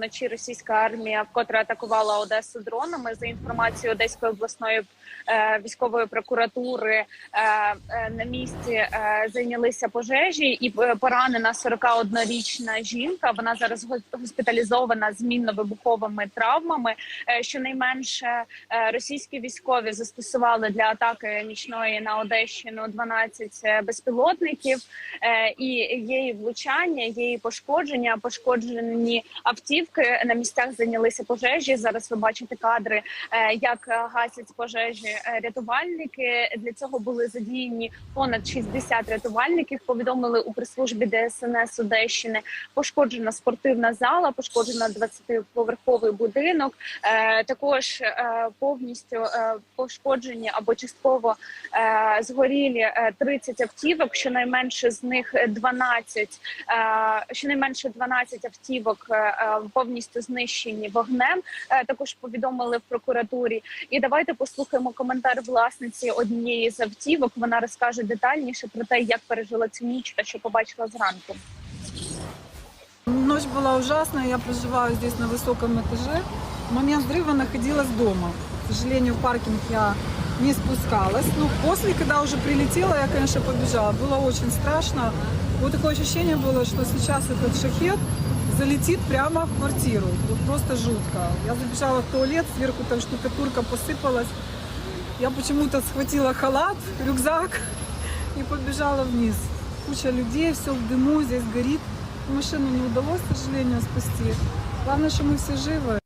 вночі російська армія вкотре атакувала Одесу дронами. За інформацією Одеської обласної е, військової прокуратури е, е, на місці зайнялися пожежі, і поранена 41-річна жінка. Вона зараз госпіталізована з мінно-вибуховими травмами. Щонайменше російські військові застосували для атаки нічної на Одещину 12 безпілотників. І є і влучання, є і пошкодження, пошкоджені автівки. На місцях зайнялися пожежі. Зараз ви бачите кадри, е, як е, гасять пожежі е, рятувальники. Для цього були задіяні понад 60 рятувальників. Повідомили у прес-службі ДСНС Одещини. Пошкоджена спортивна зала, пошкоджена 20-поверховий будинок. Також повністю пошкоджені або частково згорілі е, 30 автівок. Щонайменше з них 12, е, щонайменше 12 автівок повністю знищені вогнем. Е, Також повідомили в прокуратурі. І давайте послухаємо коментар власниці однієї з автівок. Вона розкаже детальніше про те, як пережила цю ніч та що побачила зранку. Ночь была ужасная, я проживаю здесь на высоком этаже. В момент взрыва находилась дома. К сожалению, в паркинг я не спускалась. Ну, после, когда уже прилетела, я, конечно, побежала. Было очень страшно. Вот такое ощущение было, что сейчас этот шахет залетит прямо в квартиру. Вот просто жутко. Я забежала в туалет, сверху там штукатурка посыпалась. Я почему-то схватила халат, рюкзак и побежала вниз. Куча людей, все в дыму, здесь горит. Машину не удалось, к сожалению, спасти. Главное, что мы все живы.